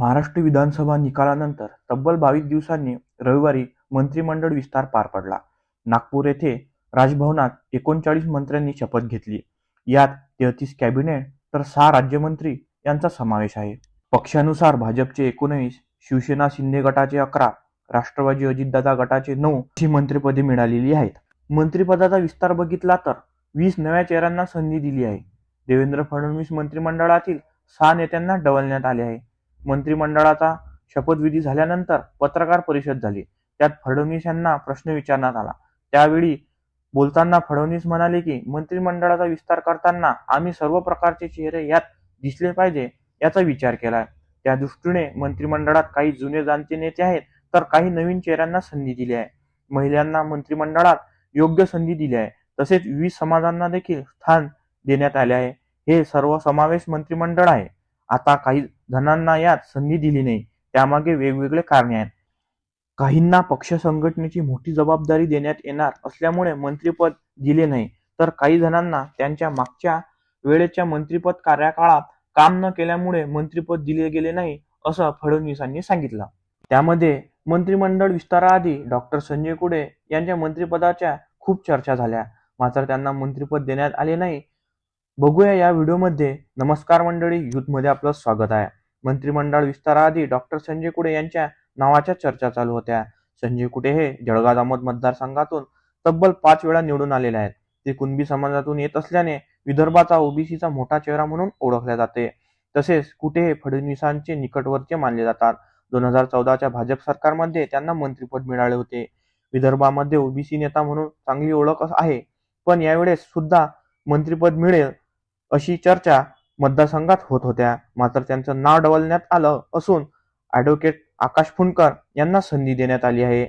महाराष्ट्र विधानसभा निकालानंतर तब्बल बावीस दिवसांनी रविवारी मंत्रिमंडळ विस्तार पार पडला. नागपूर येथे राजभवनात एकोणचाळीस मंत्र्यांनी शपथ घेतली. यात तेहतीस कॅबिनेट तर सहा राज्यमंत्री यांचा समावेश आहे. पक्षानुसार भाजपचे एकोणवीस शिवसेना शिंदे गटाचे अकरा राष्ट्रवादी अजितदादा गटाचे नऊ ही मंत्रिपदे मिळालेली आहेत. मंत्रिपदाचा विस्तार बघितला तर वीस नव्या चेहऱ्यांना संधी दिली आहे. देवेंद्र फडणवीस मंत्रिमंडळातील सहा नेत्यांना डवलण्यात आले आहे. मंत्रिमंडळाचा शपथविधी झाल्यानंतर पत्रकार परिषद झाली. त्यात फडणवीस यांना प्रश्न विचारण्यात आला. त्यावेळी बोलताना फडणवीस म्हणाले की मंत्रिमंडळाचा विस्तार करताना आम्ही सर्व प्रकारचे चेहरे यात दिसले पाहिजे याचा विचार केलाय. त्या दृष्टीने मंत्रिमंडळात काही जुने जाणते नेते आहेत तर काही नवीन चेहऱ्यांना संधी दिली आहे. महिलांना मंत्रिमंडळात योग्य संधी दिली आहे. तसेच विविध समाजांना देखील स्थान देण्यात आले आहे. हे सर्व समावेश मंत्रिमंडळ आहे. आता काही जणांना यात संधी दिली नाही. त्यामागे वेगवेगळे कारणे आहेत. काहींना पक्ष संघटनेची मोठी जबाबदारी देण्यात येणार असल्यामुळे मंत्रिपद दिले नाही. तर काही जणांना त्यांच्या मागच्या वेळेच्या मंत्रिपद कार्यकाळात काम न केल्यामुळे मंत्रिपद दिले गेले नाही असं फडणवीसांनी सांगितलं. त्यामध्ये मंत्रिमंडळ विस्ताराआधी डॉक्टर संजय कुडे यांच्या मंत्रिपदाच्या खूप चर्चा झाल्या. मात्र त्यांना मंत्रिपद देण्यात आले नाही. बघूया या व्हिडिओमध्ये. नमस्कार मंडळी यूथमध्ये आपलं स्वागत आहे. मंत्रिमंडळ विस्ताराआधी डॉक्टर संजय कुडे यांच्या नावाच्या चर्चा चालू होत्या. संजय कुटे हे जळगाव दामोद मतदारसंघातून तब्बल पाच वेळा निवडून आलेले आहेत. ते कुणबी समाजातून येत असल्याने विदर्भाचा ओबीसीचा मोठा चेहरा म्हणून ओळखल्या जाते. तसेच कुटे हे फडणवीसांचे निकटवर्तीय मानले जातात. दोन हजार चौदाच्या भाजप सरकारमध्ये त्यांना मंत्रिपद मिळाले होते. विदर्भामध्ये ओबीसी नेता म्हणून चांगली ओळख आहे. पण यावेळेस सुद्धा मंत्रिपद मिळेल अशी चर्चा मतदारसंघात होत होत्या. मात्र त्यांचं नाव डवलण्यात आलं असून ॲडव्होकेट आकाश फुंडकर यांना संधी देण्यात आली आहे.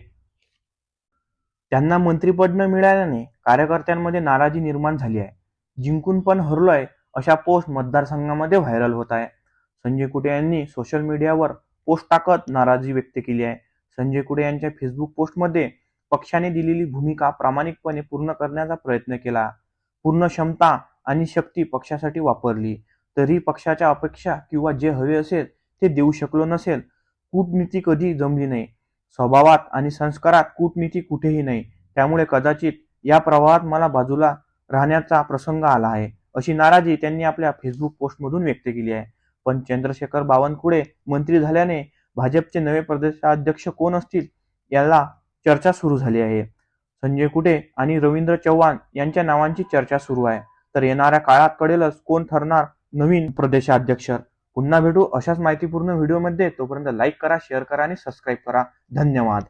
त्यांना मंत्रिपद न मिळाल्याने कार्यकर्त्यांमध्ये नाराजी निर्माण झाली आहे. जिंकून पण हरलोय अशा पोस्ट मतदारसंघामध्ये व्हायरल होत आहे. संजय कुटे यांनी सोशल मीडियावर पोस्ट टाकत नाराजी व्यक्त केली आहे. संजय कुटे यांच्या फेसबुक पोस्टमध्ये पक्षाने दिलेली भूमिका प्रामाणिकपणे पूर्ण करण्याचा प्रयत्न केला. पूर्ण क्षमता आणि शक्ती पक्षासाठी वापरली. तरी पक्षाच्या अपेक्षा किंवा जे हवे असेल ते देऊ शकलो नसेल. कूटनीती कधी जमली नाही. स्वभावात आणि संस्कारात कूटनीती कुठेही नाही. त्यामुळे कदाचित या प्रवाहात मला बाजूला राहण्याचा प्रसंग आला आहे अशी नाराजी त्यांनी आपल्या फेसबुक पोस्टमधून व्यक्त केली आहे. पण चंद्रशेखर बावनकुळे मंत्री झाल्याने भाजपचे नवे प्रदेशाध्यक्ष कोण असतील याला चर्चा सुरू झाली आहे. संजय कुटे आणि रवींद्र चव्हाण यांच्या नावांची चर्चा सुरू आहे. तर येणाऱ्या काळात कळेलच कोण ठरणार नवीन प्रदेशाध्यक्ष पुन्हा भेटू अशाच माहितीपूर्ण व्हिडिओमध्ये तोपर्यंत लाईक करा शेअर करा आणि सबस्क्राईब करा. धन्यवाद.